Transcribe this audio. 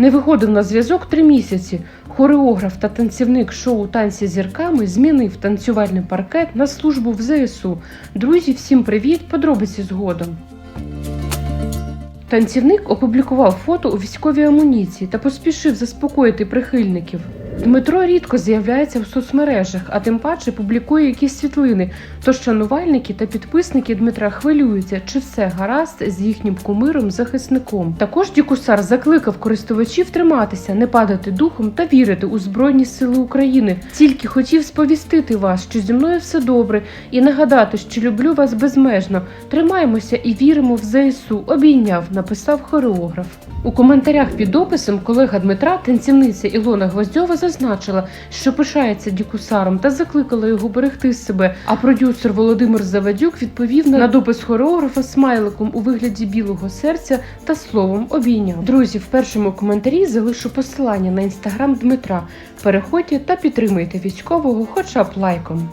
Не виходив на зв'язок три місяці. Хореограф та танцівник шоу Танці зірками змінив танцювальний паркет на службу в ЗСУ. Друзі, всім привіт! Подробиці згодом. Танцівник опублікував фото у військовій амуніції та поспішив заспокоїти прихильників. Дмитро рідко з'являється в соцмережах, а тим паче публікує якісь світлини. Тож шанувальники та підписники Дмитра хвилюються, чи все гаразд з їхнім кумиром-захисником. Також Дікусар закликав користувачів триматися, не падати духом та вірити у Збройні Сили України. Тільки хотів сповістити вас, що зі мною все добре, і нагадати, що люблю вас безмежно. Тримаємося і віримо в ЗСУ. Обійняв, написав хореограф. У коментарях під описом колега Дмитра, танцівниця Ілона Гвоздьова, зазначила, що пишається дікусаром та закликала його берегти себе. А продюсер Володимир Завадюк відповів на допис хореографа смайликом у вигляді білого серця та словом обійняв. Друзі, в першому коментарі залишу посилання на інстаграм Дмитра. Переходьте та підтримуйте військового, хоча б лайком.